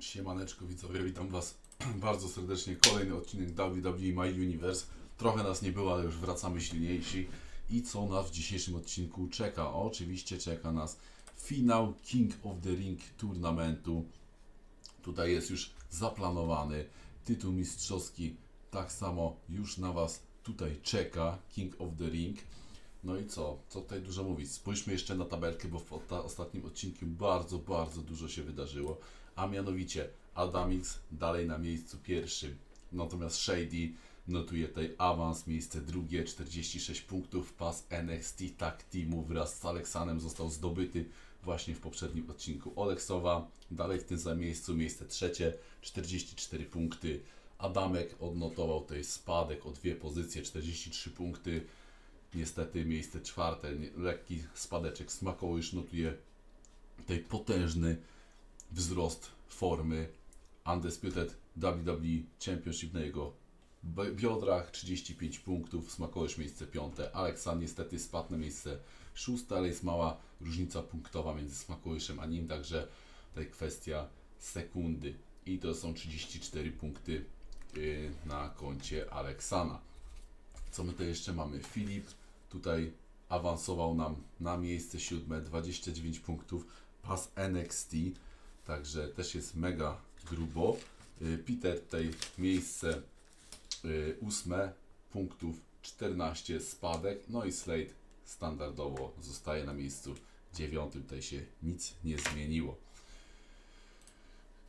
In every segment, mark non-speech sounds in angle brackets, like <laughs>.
Siemaneczko widzowie, witam Was <clears throat> bardzo serdecznie. Kolejny odcinek WWE My Universe. Trochę nas nie było, ale już wracamy silniejsi. I co nas w dzisiejszym odcinku czeka? Oczywiście czeka nas finał King of the Ring turnamentu. Tutaj jest już zaplanowany tytuł mistrzowski. Tak samo już na Was tutaj czeka King of the Ring. No i co? Co tutaj dużo mówić? Spójrzmy jeszcze na tabelkę, bo w ostatnim odcinku bardzo, bardzo dużo się wydarzyło. A mianowicie Adamix dalej na miejscu pierwszym. Natomiast Shady notuje tutaj awans, miejsce drugie, 46 punktów. Pas NXT Tag Teamu wraz z Aleksanem został zdobyty właśnie w poprzednim odcinku. Oleksowa dalej w tym samym miejscu, miejsce trzecie, 44 punkty. Adamek odnotował tutaj spadek o dwie pozycje, 43 punkty. Niestety miejsce czwarte, lekki spadeczek. Smakołysz notuje tutaj potężny wzrost formy. Undisputed WWE Championship na jego biodrach, 35 punktów, Smakołysz miejsce piąte. Aleksan niestety spadł na miejsce szóste, ale jest mała różnica punktowa między Smakołyszem a nim, także tutaj kwestia sekundy. I to są 34 punkty yy, na koncie Aleksana. Co my tutaj jeszcze mamy? Filip tutaj awansował nam na miejsce siódme, 29 punktów, pas NXT, także też jest mega grubo. Y, Peter tutaj miejsce y, ósme, punktów 14, spadek, no i Slade standardowo zostaje na miejscu dziewiątym, tutaj się nic nie zmieniło.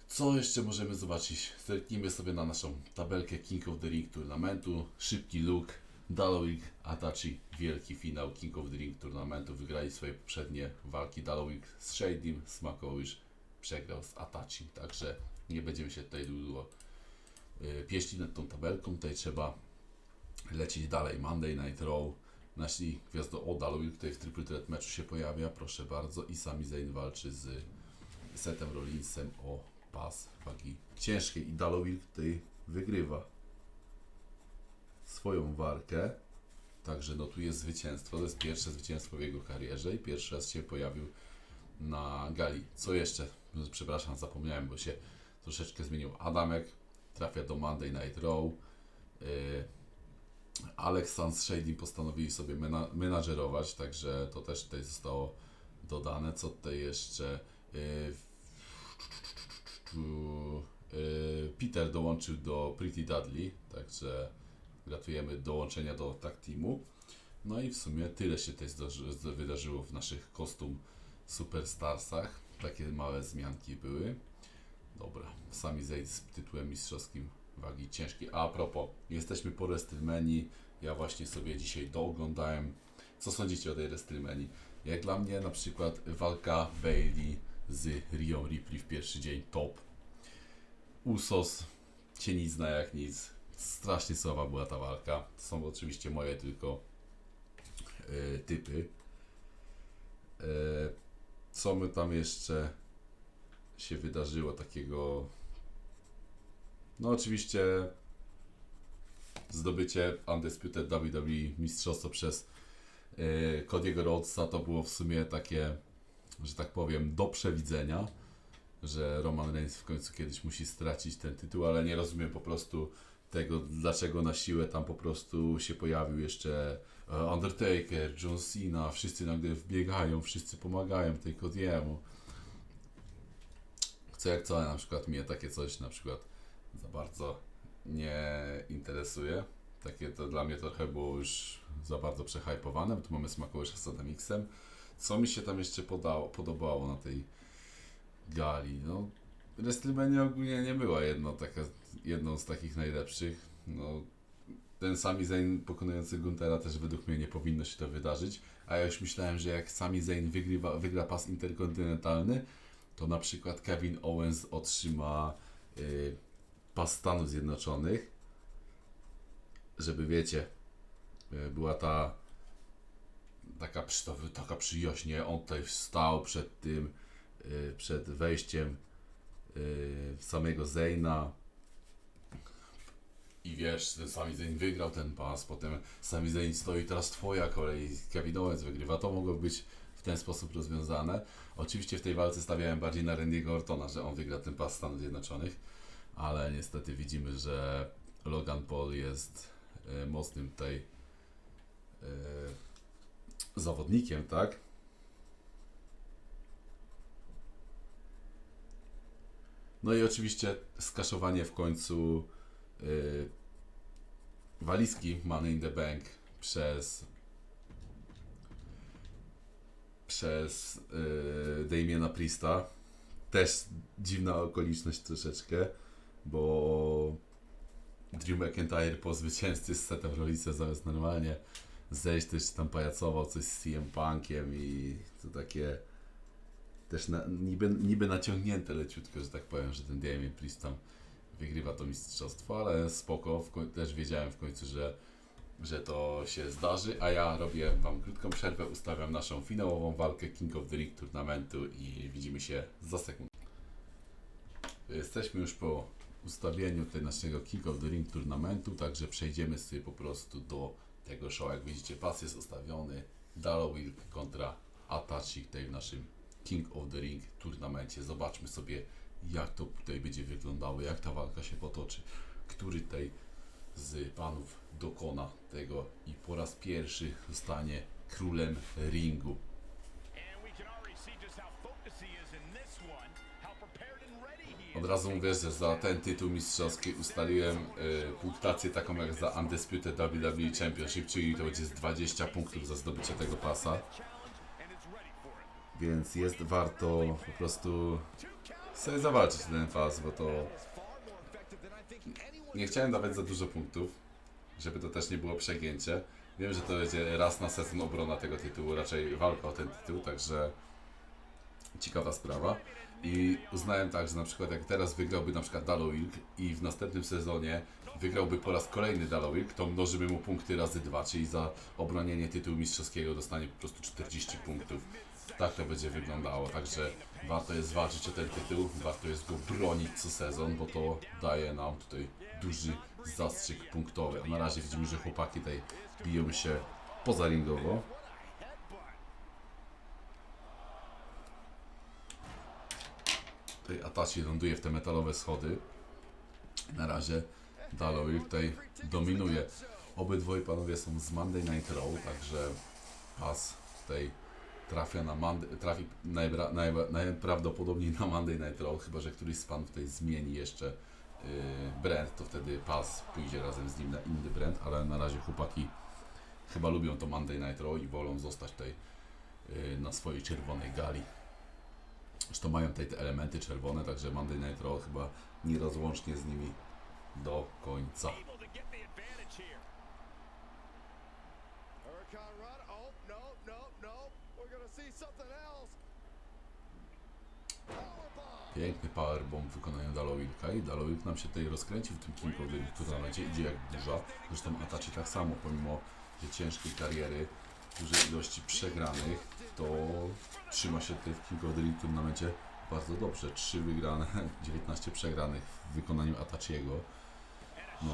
Co jeszcze możemy zobaczyć? Zerknijmy sobie na naszą tabelkę King of the Ring turnamentu. Szybki look. Dalowik, Atachi, wielki finał King of the Ring turnamentu. Wygrali swoje poprzednie walki Dalowik z Shadym, Smakowisz przegrał z Atachi. Także nie będziemy się tutaj długo yy, pieścić nad tą tabelką. Tutaj trzeba lecieć dalej. Monday Night Raw. Nasi gwiazdo o Dalowik tutaj w Triple Threat meczu się pojawia. Proszę bardzo. I Sami Zayn walczy z Setem Rollinsem o pas wagi ciężkiej i Dalowil tutaj wygrywa swoją walkę. Także notuje zwycięstwo. To jest pierwsze zwycięstwo w jego karierze i pierwszy raz się pojawił na gali. Co jeszcze? Przepraszam, zapomniałem, bo się troszeczkę zmienił. Adamek trafia do Monday Night Raw. Yy, Alex z Shady postanowili sobie mena- menadżerować, także to też tutaj zostało dodane. Co tutaj jeszcze? Tu, y, Peter dołączył do Pretty Dudley, także gratulujemy dołączenia do tag teamu. No i w sumie tyle się tutaj wydarzyło w naszych kostum Superstarsach. Takie małe zmianki były. Dobra, sami zejdź z tytułem mistrzowskim wagi ciężkiej. A, propos, jesteśmy po WrestleMania. Ja właśnie sobie dzisiaj dooglądałem. Co sądzicie o tej WrestleMania? Jak dla mnie na przykład walka Bailey z Rią Ripley w pierwszy dzień top. Usos cię nic zna jak nic. Strasznie słaba była ta walka. To są oczywiście moje tylko e, typy. E, co my tam jeszcze się wydarzyło takiego? No oczywiście zdobycie Undisputed WWE mistrzostwo przez e, Cody'ego Rhodesa to było w sumie takie że tak powiem, do przewidzenia, że Roman Reigns w końcu kiedyś musi stracić ten tytuł, ale nie rozumiem po prostu tego, dlaczego na siłę tam po prostu się pojawił jeszcze e, Undertaker, John Cena, wszyscy nagle wbiegają, wszyscy pomagają tej Cody'emu. Co jak co, na przykład mnie takie coś na przykład za bardzo nie interesuje. Takie to dla mnie trochę było już za bardzo przehypowane, bo tu mamy smakołysze z Adamixem. Co mi się tam jeszcze podało, podobało na tej gali? No, WrestleMania ogólnie nie była jedno, taka, jedną z takich najlepszych. No, ten Sami Zayn pokonujący Guntera też według mnie nie powinno się to wydarzyć. A ja już myślałem, że jak Sami Zayn wygrywa, wygra pas interkontynentalny, to na przykład Kevin Owens otrzyma y, pas Stanów Zjednoczonych. Żeby wiecie, y, była ta taka, przy- to- taka przyjaźń, nie? On tutaj wstał przed tym, y, przed wejściem samego Zeyna wiesz, ten Sami Zayn wygrał ten pas, potem Sami Zayn stoi, teraz twoja kolej, Kevin Owens wygrywa, to mogło być w ten sposób rozwiązane. Oczywiście w tej walce stawiałem bardziej na Randy'ego Ortona, że on wygra ten pas Stanów Zjednoczonych, ale niestety widzimy, że Logan Paul jest e, mocnym tutaj e, zawodnikiem, tak? No i oczywiście skaszowanie w końcu y, walizki Money in the Bank przez przez y, Damiena Priesta. Też dziwna okoliczność troszeczkę, bo Drew McIntyre po zwycięstwie z Setem Rollicem zamiast normalnie zejść, też tam pajacował coś z CM Punkiem i to takie też na, niby, niby naciągnięte leciutko, że tak powiem, że ten Damien Priest tam wygrywa to mistrzostwo, ale spoko, też wiedziałem w końcu, że, że to się zdarzy, a ja robię Wam krótką przerwę, ustawiam naszą finałową walkę King of the Ring turnamentu i widzimy się za sekundę. Jesteśmy już po ustawieniu tej naszego King of the Ring turnamentu, także przejdziemy sobie po prostu do tego show. Jak widzicie, pas jest ustawiony, Dallowil kontra Atachi tutaj w naszym King of the Ring turnamencie. Zobaczmy sobie, jak to tutaj będzie wyglądało, jak ta walka się potoczy, który tutaj z panów dokona tego i po raz pierwszy zostanie królem ringu. Od razu mówię, że za ten tytuł mistrzowski ustaliłem y, punktację taką jak za Undisputed WWE Championship, czyli to będzie z 20 punktów za zdobycie tego pasa. Więc jest warto po prostu sobie zobaczyć ten pas, bo to nie chciałem dawać za dużo punktów, żeby to też nie było przegięcie. Wiem, że to będzie raz na sezon obrona tego tytułu, raczej walka o ten tytuł, także ciekawa sprawa. I uznałem tak, że na przykład jak teraz wygrałby na przykład Dalowilk i w następnym sezonie wygrałby po raz kolejny Dalowilk, to mnożymy mu punkty razy dwa, czyli za obronienie tytułu mistrzowskiego dostanie po prostu 40 punktów. Tak to będzie wyglądało, także warto jest walczyć o ten tytuł, warto jest go bronić co sezon, bo to daje nam tutaj duży zastrzyk punktowy. A na razie widzimy, że chłopaki tutaj biją się pozaringowo. Tutaj Atachi ląduje w te metalowe schody. Na razie Dalloway tutaj dominuje. Obydwoje panowie są z Monday Night Raw, także pas tutaj trafia na Monday, trafi najbra, najba, najprawdopodobniej na Monday Night Raw, chyba że któryś z panów tutaj zmieni jeszcze yy, brand, to wtedy pas pójdzie razem z nim na inny brand, ale na razie chłopaki chyba lubią to Monday Night Raw i wolą zostać tutaj yy, na swojej czerwonej gali. Zresztą mają tutaj te elementy czerwone, także Monday Night Raw chyba nierozłącznie z nimi do końca. Piękny powerbomb w wykonaniu Dalowilka i Dalowilk nam się tutaj rozkręcił w tym Ring turnamencie, idzie jak burza. Zresztą Atachi tak samo, pomimo ciężkiej kariery, dużej ilości przegranych, to trzyma się tutaj w Ring turnamencie bardzo dobrze. 3 wygrane, <laughs> 19 przegranych w wykonaniu Atachiego. No,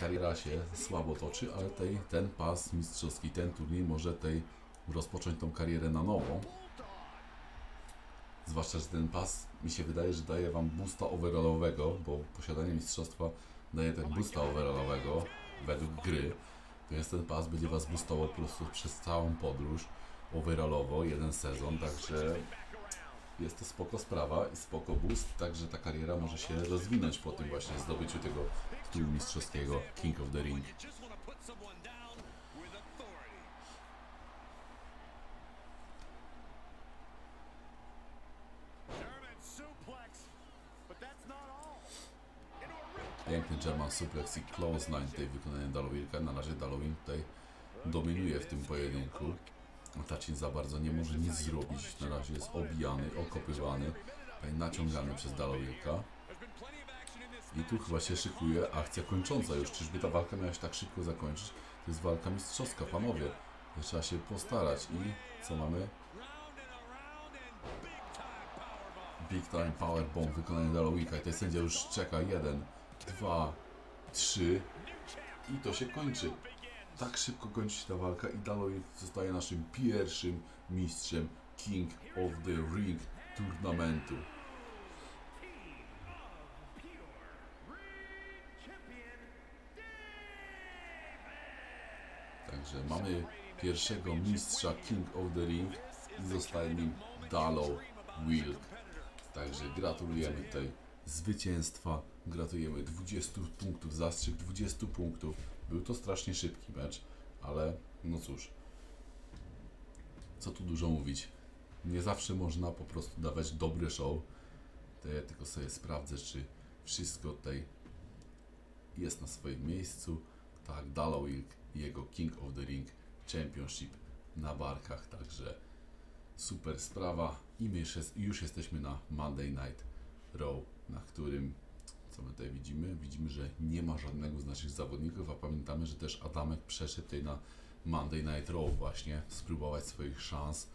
kariera się słabo toczy, ale tej, ten pas mistrzowski, ten turniej może tej rozpocząć tą karierę na nowo. Zwłaszcza, że ten pas mi się wydaje, że daje wam boosta overallowego, bo posiadanie mistrzostwa daje ten boosta overallowego według gry. Więc ten pas będzie was boostował po prostu przez całą podróż overallowo, jeden sezon, także jest to spoko sprawa i spoko boost, także ta kariera może się rozwinąć po tym właśnie zdobyciu tego tytułu mistrzowskiego King of the Ring. Suplex i close line tutaj wykonanie Dalowilka. Na razie Dalowin tutaj dominuje w tym pojedynku. Tacin za bardzo nie może nic zrobić. Na razie jest obijany, okopywany, naciągany przez this I tu chyba się szykuje akcja kończąca już. Czyżby ta walka miała się tak szybko zakończyć? To jest walka mistrzowska, panowie. Trzeba się postarać. I co mamy? big time powerbomb. Wykonanie Dalowika. I tutaj sędzia już czeka. Jeden, dwa, trzy. I to się kończy. tak szybko kończy się ta walka i Dalowick zostaje naszym pierwszym mistrzem King of the Ring turnamentu. Także mamy pierwszego mistrza King of the Ring i zostaje nim Dalo Wilk. Także gratulujemy tutaj zwycięstwa, gratulujemy 20 punktów, zastrzyk 20 punktów. Był to strasznie szybki mecz, ale no cóż, co tu dużo mówić. Nie zawsze można po prostu dawać dobre show. To ja tylko sobie sprawdzę, czy wszystko tutaj jest na swoim miejscu. Tak, Dallowilk i jego King of the Ring Championship na barkach, także super sprawa i my już, jest, już jesteśmy na Monday Night Raw, na którym co my tutaj widzimy? Widzimy, że nie ma żadnego z naszych zawodników, a pamiętamy, że też Adamek przeszedł tutaj na Monday Night Raw właśnie, spróbować swoich szans.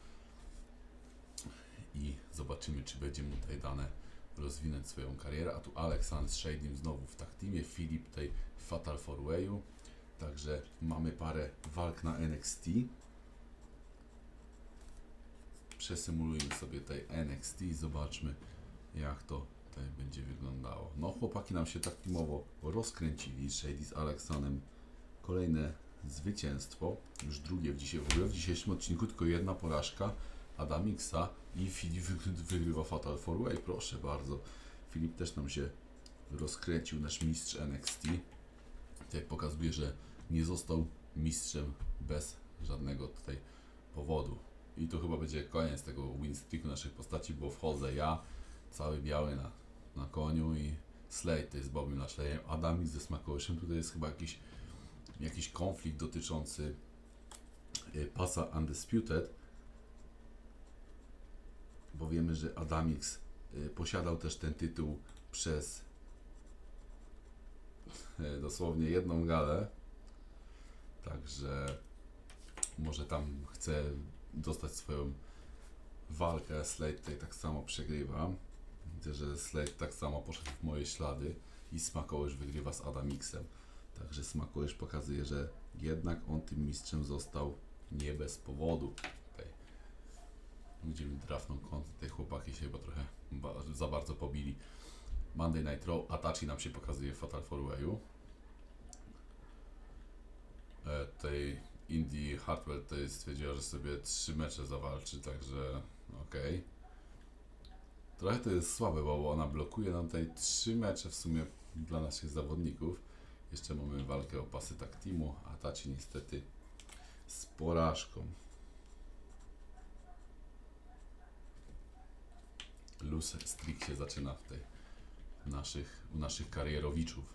I zobaczymy, czy będzie mu tutaj dane rozwinąć swoją karierę, a tu Alexander z Shadim znowu w tak teamie, Filip tutaj w Fatal 4-Wayu, także mamy parę walk na NXT, przesymulujmy sobie tutaj NXT i zobaczmy jak to tutaj będzie wyglądało. No chłopaki nam się tak teamowo rozkręcili, Shady z Aleksanem kolejne zwycięstwo, już drugie w dzisiaj w ogóle, w dzisiejszym odcinku tylko jedna porażka Adamixa i Filip wygry- wygrywa Fatal 4-Way, proszę bardzo. Filip też nam się rozkręcił, nasz mistrz NXT. Tutaj pokazuje, że nie został mistrzem bez żadnego tutaj powodu. I to chyba będzie koniec tego win streaku naszych postaci, bo wchodzę ja, cały biały na, na koniu i Slade to jest Bobby Lashleyem, Adamik ze Smakołyszem, tutaj jest chyba jakiś, jakiś konflikt dotyczący y, pasa Undisputed, bo wiemy, że Adamix y, posiadał też ten tytuł przez y, dosłownie jedną galę, także może tam chce dostać swoją walkę. Slade tutaj tak samo przegrywa. Widzę, że Slade tak samo poszedł w moje ślady i Smakołysz wygrywa z Adamixem. Także Smakołysz pokazuje, że jednak on tym mistrzem został nie bez powodu. Tutaj ludzie mi drafną kąt, te chłopaki się chyba trochę ba- za bardzo pobili. Monday Night Raw, Atachi nam się pokazuje w Fatal 4-Wayu. E, tej Indie Hartwell tutaj stwierdziła, że sobie trzy mecze zawalczy, także okej. Trochę to jest słabe, bo ona blokuje nam tutaj trzy mecze w sumie dla naszych zawodników. Jeszcze mamy walkę o pasy tak teamu, a Taci niestety z porażką. Luz streak się zaczyna w tej naszych, u naszych karierowiczów.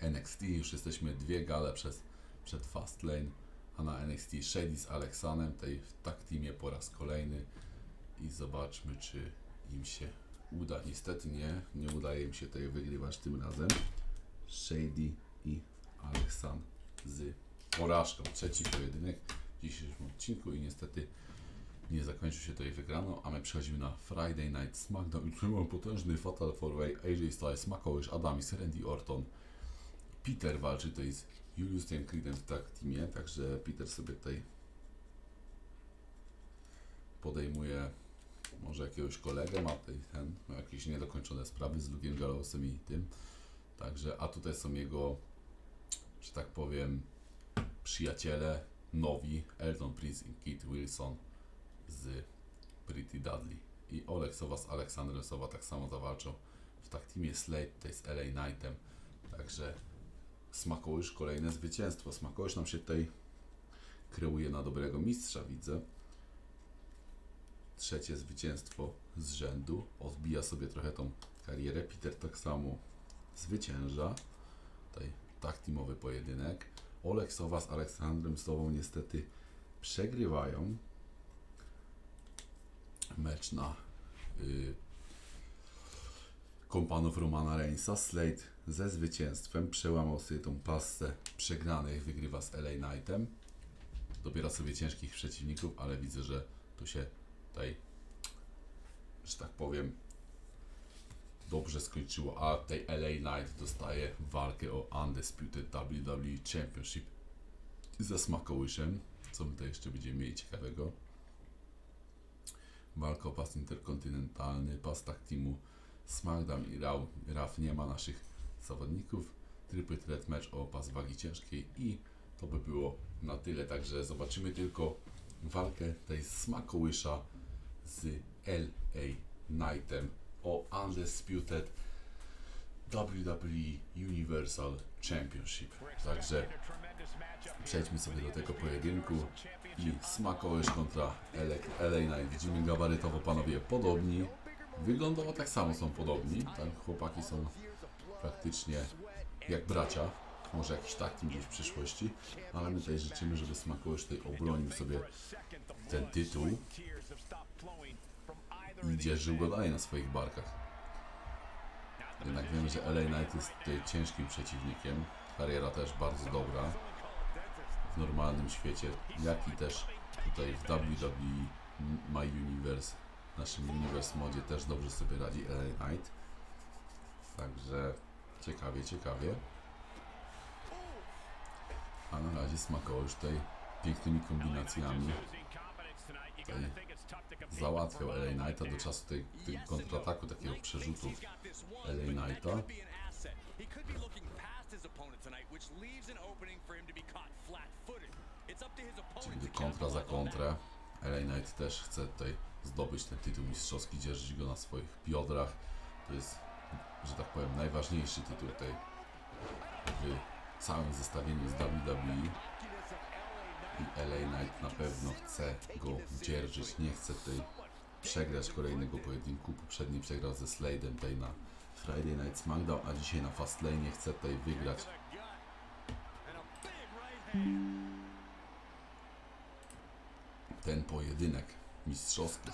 NXT już jesteśmy dwie gale przez, przed Fastlane, a na NXT Shady z Aleksanem, tej w tak teamie po raz kolejny i zobaczmy czy im się uda. Niestety nie, nie udaje im się tutaj wygrywać tym razem. Shady i Aleksan z porażką. Trzeci pojedynek w dzisiejszym odcinku i niestety nie zakończył się tutaj wygraną, a my przechodzimy na Friday Night SmackDown i tu mamy potężny Fatal 4-Way, AJ Styles, Makołysz, Adamis, Randy Orton. Peter walczy tutaj z Juliusem Creedem w tak teamie, także Peter sobie tutaj podejmuje może jakiegoś kolegę, ma tutaj ten, ma jakieś niedokończone sprawy z Luke'em Gallowsem i tym. Także, a tutaj są jego, że tak powiem, przyjaciele nowi, Elton Prince i Kit Wilson z Pretty Dudley. I Oleg Sowa z Aleksandrem Sowa tak samo zawalczą w tak teamie Slade, tutaj z LA Knightem. Także Smakołysz kolejne zwycięstwo. Smakołysz nam się tutaj kreuje na dobrego mistrza, widzę. Trzecie zwycięstwo z rzędu. Odbija sobie trochę tą karierę. Peter tak samo zwycięża. Tutaj tak teamowy pojedynek. Olek Sowa z Aleksandrem Sową niestety przegrywają mecz na y, kompanów Romana Reinsa. Slade ze zwycięstwem przełamał sobie tą pasę przegranych, wygrywa z LA Knightem. Dobiera sobie ciężkich przeciwników, ale widzę, że tu się tutaj, że tak powiem, dobrze skończyło, a tej LA Knight dostaje walkę o Undisputed WWE Championship ze Smakołyszem. Co my tutaj jeszcze będziemy mieli ciekawego? Walka o pas interkontynentalny, pas tak teamu SmackDown i Raw. Raf nie ma naszych zawodników. Triple Threat match o pas wagi ciężkiej i to by było na tyle. Także zobaczymy tylko walkę tej Smakołysza z LA Knightem o Undisputed WWE Universal Championship. Także przejdźmy sobie do tego pojedynku i Smakołysz kontra LA, LA Knight. Widzimy gabarytowo panowie podobni. Wyglądowo tak samo są podobni. Tak, chłopaki są praktycznie jak bracia. Może jakiś tak team gdzieś w przyszłości, ale my tutaj życzymy, żeby Smakołysz tutaj obronił sobie ten tytuł i dzierżył go dalej na swoich barkach. Jednak wiemy, że LA Knight jest tutaj ciężkim przeciwnikiem. Kariera też bardzo dobra w normalnym świecie, jak i też tutaj w WWE My Universe, naszym Universe modzie też dobrze sobie radzi LA Knight. Także ciekawie, ciekawie. A na razie smakował już tutaj pięknymi kombinacjami. Tutaj załatwiał LA Knighta do czasu tej, tego kontrataku, takiego przerzutu LA Knighta. He could be looking past his opponent tonight, which leaves an opening for him to be caught flat-footed. It's up to his opponent to kontra za kontrę. LA Knight też chce tutaj zdobyć ten tytuł mistrzowski, dzierżyć go na swoich biodrach. To jest, że tak powiem, najważniejszy tytuł tutaj w całym zestawieniu z WWE. I LA Knight na pewno chce go dzierżyć, nie chce tutaj przegrać kolejnego pojedynku. Poprzedni przegrał ze Slade'em tutaj na Friday Night SmackDown, a dzisiaj na Fastlane chce tutaj wygrać. Ten pojedynek mistrzowski.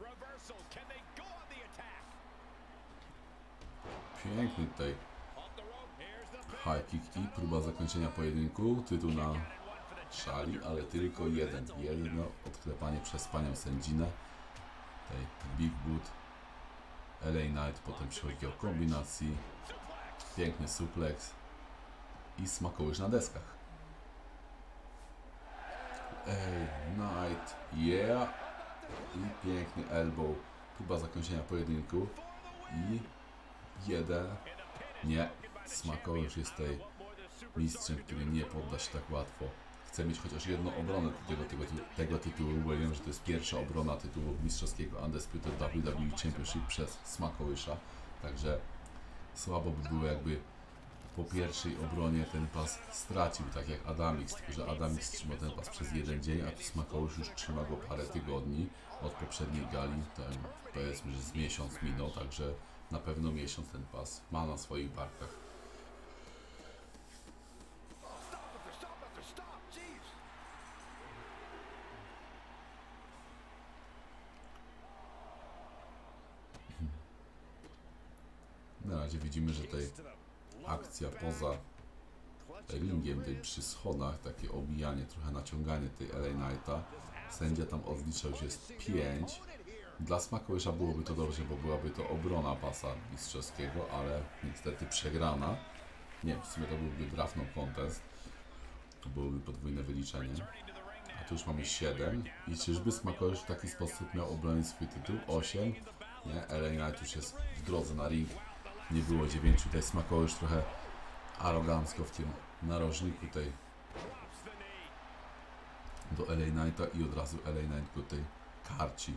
Reversal. Can they go attack? Piękny tutaj high kick i próba zakończenia pojedynku. Tytuł na szali, ale tylko jeden. Jedno odklepanie przez panią sędzinę. Tutaj Big Boot, LA Knight, potem przechodzi o kombinacji. Piękny suplex i smakołyż na deskach. Ej, Knight, yeah! I piękny elbow. Próba zakończenia pojedynku. I jeden. Nie, smakołyż jest tutaj mistrzem, który nie podda się tak łatwo. Chce mieć chociaż jedną obronę tego, tego, tego tytułu, bo wiem, że to jest pierwsza obrona tytułu mistrzowskiego Undisputed WWE Championship przez Smakołysza. Także słabo by było jakby po pierwszej obronie ten pas stracił, tak jak Adamix, tylko że Adamix trzymał ten pas przez jeden dzień, a tu Smakołysz już trzyma go parę tygodni od poprzedniej gali, ten powiedzmy, że z miesiąc minął, także na pewno miesiąc ten pas ma na swoich barkach. Na razie widzimy, że tutaj akcja poza ringiem, tej przy schodach, takie obijanie, trochę naciąganie tej LA Knighta. Sędzia tam odliczał, że jest 5. Dla Smakołysza byłoby to dobrze, bo byłaby to obrona pasa mistrzowskiego, ale niestety przegrana. Nie, w sumie to byłby draft no contest. To byłoby podwójne wyliczenie. A tu już mamy 7. I czyżby Smakołysz w taki sposób miał obronić swój tytuł? 8. Nie, Knight już jest w drodze na ring. Nie było 9. Tutaj Smakołysz trochę arogancko w tym narożniku tej do LA Knighta i od razu LA Knight go tutaj karci.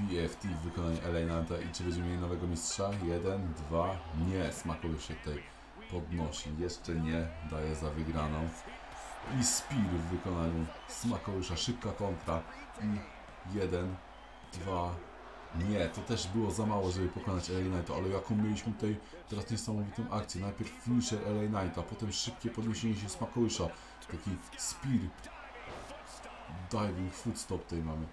BFT w wykonaniu Knighta i czy będziemy mieli nowego mistrza? Jeden, dwa, nie, Smakołysz się tutaj podnosi, jeszcze nie, daje za wygraną. I Spear w wykonaniu Smakołysza, szybka kontra. I jeden, dwa, nie, to też było za mało, żeby pokonać LA Knighta, ale jaką mieliśmy tutaj teraz niesamowitą akcję. Najpierw finisher LA Knighta, potem szybkie podniesienie się Smakołysza, taki spear, diving footstop tutaj mamy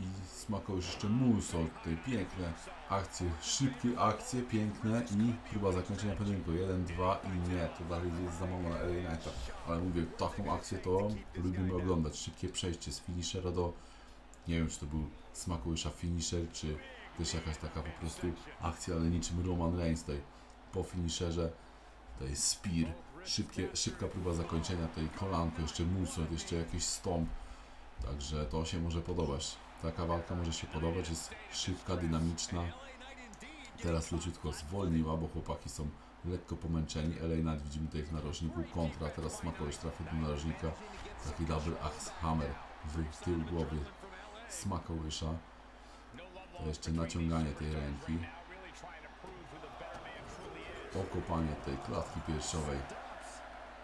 i Smakołysz jeszcze moonsault tutaj, piękne akcje, szybkie akcje, piękne i próba zakończenia pojedynku, 1, 2 i nie, to dalej jest za mało na LA Knighta, ale mówię, taką akcję to lubimy oglądać, szybkie przejście z finishera do Nie wiem, czy to był smakołysza finisher, czy też jakaś taka po prostu akcja, ale niczym Roman Reigns tutaj po finisherze. To jest spear, szybkie, szybka próba zakończenia tej kolanko, jeszcze moonsault, jeszcze jakiś stomp. Także to się może podobać. Taka walka może się podobać, jest szybka, dynamiczna. Teraz leciutko zwolniła, bo chłopaki są lekko pomęczeni. LA Knight widzimy tutaj w narożniku kontra, teraz Smakołysz trafił do narożnika. Taki double axe hammer w tył głowy Smakołysza. To jeszcze naciąganie tej ręki. Okopanie tej klatki piersiowej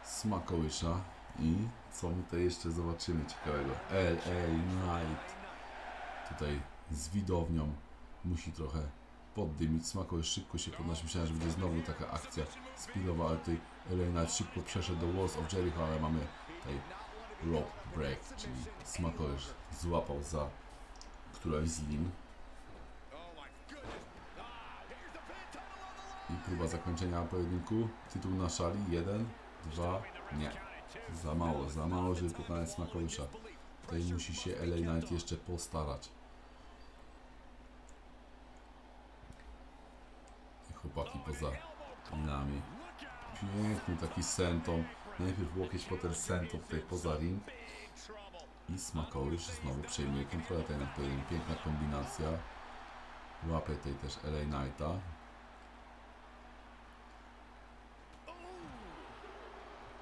Smakołysza. I co my tutaj jeszcze zobaczymy ciekawego? LA Knight. Tutaj z widownią musi trochę poddymić. Smakołysz szybko się podnosi. Myślałem, że będzie znowu taka akcja speedowa, ale tutaj Knight szybko przeszedł do Walls of Jericho, ale mamy tutaj rope break, czyli Smakołysz złapał za któraś z lin. I próba zakończenia pojedynku. Tytuł na szali. Jeden, dwa, nie. Za mało, za mało, żeby pokonać Smakołysza. Tutaj musi się LA Knight jeszcze postarać. I chłopaki poza linami. Piękny taki sentą. Najpierw łokieć, potem sentą tutaj poza ring. I Smakołysz znowu przejmuje kontrolę tej nad pojedynku. Piękna kombinacja. Łapie tutaj też LA Knighta.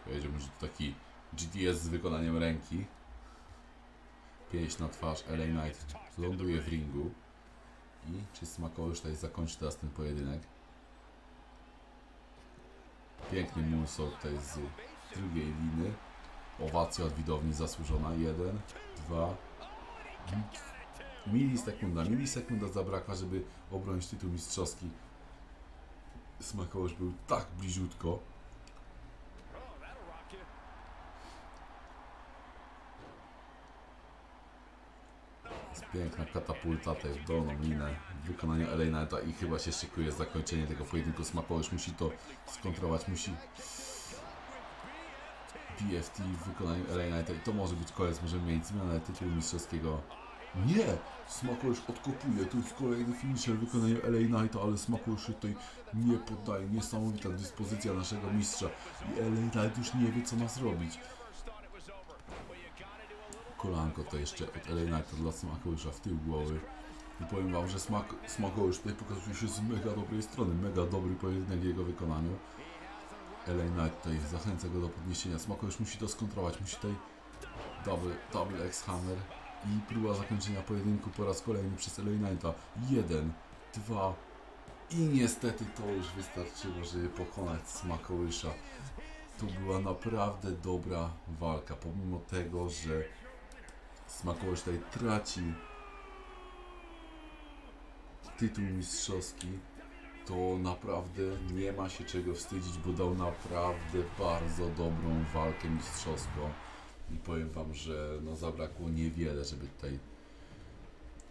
Powiedziałbym, że to taki GTS z wykonaniem ręki. Pięść na twarz, LA Knight ląduje w ringu. I czy Smakołysz tutaj zakończy teraz ten pojedynek? Piękny moonsault tutaj z drugiej liny. Owacja od widowni zasłużona. Jeden, dwa. Milisekunda. Milisekunda zabrakła, żeby obronić tytuł mistrzowski. Smakołysz był tak bliziutko. Jest piękna katapulta tutaj w dolną linę w wykonaniu Knighta i chyba się szykuje zakończenie tego pojedynku. Smakołysz musi to skontrować, musi PFT w wykonaniu Knighta i to może być koniec, możemy mieć zmianę tytułu mistrzowskiego. Nie! Smakołysz odkopuje, tu jest kolejny finisher w wykonaniu LA Knighta, ale Smakołysz tutaj nie poddaje. Niesamowita dyspozycja naszego mistrza i LA Knight już nie wie co ma zrobić. Kolanko to jeszcze od LA Knighta dla Smakołysza w tył głowy. I powiem wam, że smak, Smakołysz tutaj pokazuje się z mega dobrej strony. Mega dobry pojedynek w jego wykonaniu. LA Knight tutaj zachęca go do podniesienia. Smakołysz musi to skontrować. Musi tutaj double, double X Hammer i próba zakończenia pojedynku po raz kolejny przez LA Knighta. Jeden, dwa i niestety to już wystarczyło, żeby pokonać Smakołysza. To była naprawdę dobra walka, pomimo tego, że Smakołysz tutaj traci tytuł mistrzowski, to naprawdę nie ma się czego wstydzić, bo dał naprawdę bardzo dobrą walkę mistrzowską i powiem Wam, że no zabrakło niewiele, żeby tutaj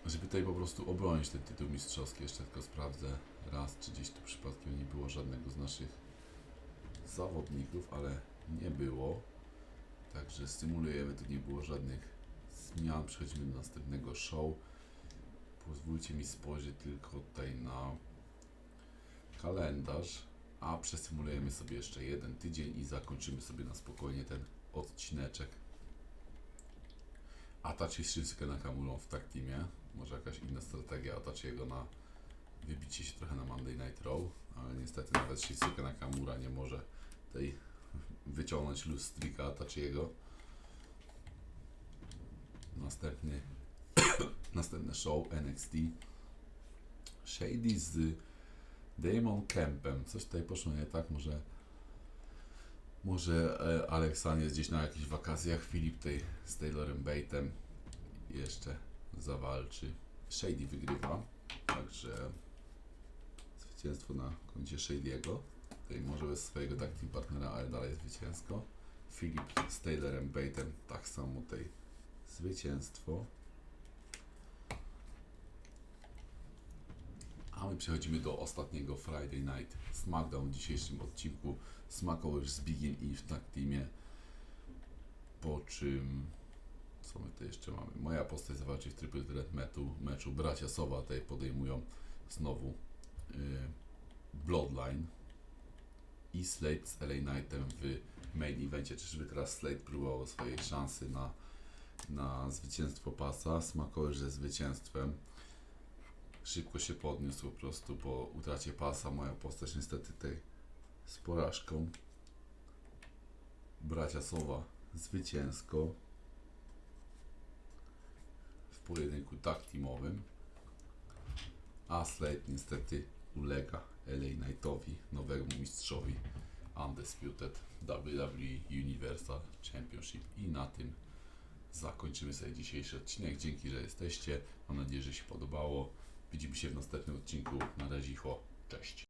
żeby tutaj po prostu obronić ten tytuł mistrzowski. Jeszcze tylko sprawdzę raz, czy gdzieś tu przypadkiem nie było żadnego z naszych zawodników, ale nie było. Także stymulujemy, tu nie było żadnych zmian. Przechodzimy do następnego show. Pozwólcie mi spojrzeć tylko tutaj na kalendarz, a przesymulujemy sobie jeszcze jeden tydzień i zakończymy sobie na spokojnie ten odcineczek. Atachi Shinsuke Nakamurą w tag. Może jakaś inna strategia Atachiego na wybicie się trochę na Monday Night Raw, ale niestety nawet Shinsuke Nakamura nie może tej wyciągnąć lustrika Atachiego. Następny <coughs> następne show NXT Shady z Damon Kempem. Coś tutaj poszło nie tak, może może e, Aleksan jest gdzieś na jakichś wakacjach, Filip tutaj z Taylorem Bate'em jeszcze zawalczy. Shady wygrywa, także zwycięstwo na koncie Shady'ego. Tutaj może bez swojego tag team partnera, ale dalej zwycięsko. Filip z Taylorem Bate'em tak samo tutaj zwycięstwo. A my przechodzimy do ostatniego Friday Night SmackDown w dzisiejszym odcinku. Smakołysz z Bigiem i w tag teamie. Po czym... Co my tu jeszcze mamy? Moja postać zawalczy w Triple Threat meczu, meczu. Bracia Sowa tutaj podejmują znowu yy, Bloodline i Slade z LA Knightem w main evencie. Czyżby teraz Slade próbował swojej szansy na, na zwycięstwo pasa? Smakowy, że zwycięstwem. Szybko się podniósł po prostu po utracie pasa. Moja postać niestety tej z porażką. Bracia Sowa zwycięsko w pojedynku tag teamowym. A Slade niestety ulega LA Knightowi, nowemu mistrzowi Undisputed WWE Universal Championship. I na tym zakończymy sobie dzisiejszy odcinek. Dzięki, że jesteście. Mam nadzieję, że się podobało. Widzimy się w następnym odcinku. Na razie, cześć.